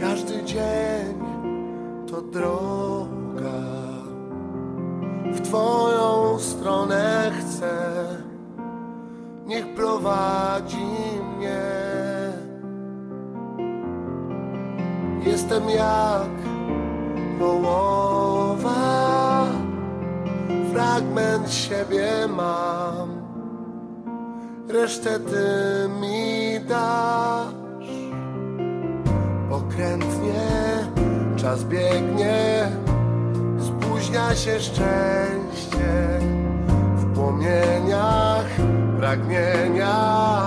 Każdy dzień to droga. W Twoją stronę chcę, niech prowadzi mnie. Jestem jak połowa, fragment siebie mam, resztę Ty mi dasz. Pokrętnie czas biegnie, spóźnia się szczęście w płomieniach pragnienia,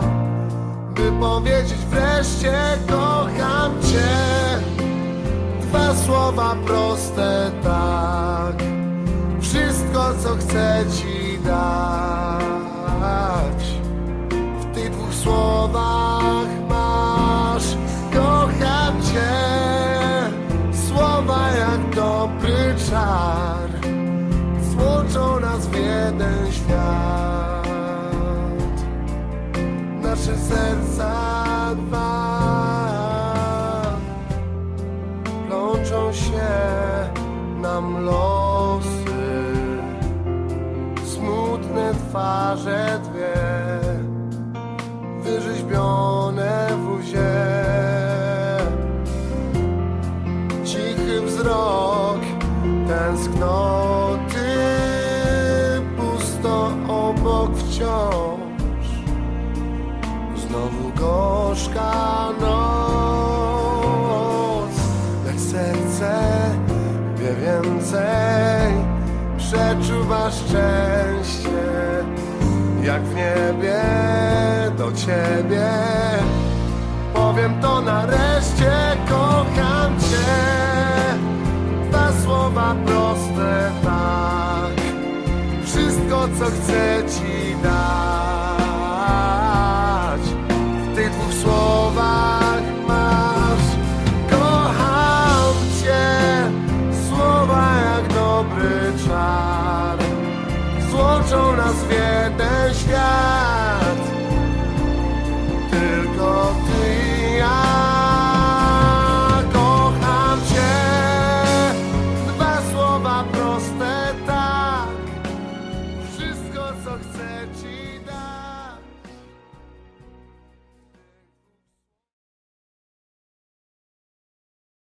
by powiedzieć wreszcie kocham Cię. Dwa słowa proste tak, wszystko co chcę Ci dać. Dobry czar nas w jeden świat. Nasze serca dwa plączą się nam losy, smutne twarze dwie wyrzeźbione w luzie. Cichy wzrok tęsknoty, pusto obok wciąż. Znowu gorzka noc, lecz serce wie więcej, przeczuwa szczęście, jak w niebie do ciebie. Powiem to nareszcie, kocham co chcę ci dać. W tych dwóch słowach masz. Kocham cię, słowa jak dobry czar. Złączą nas w jeden świat.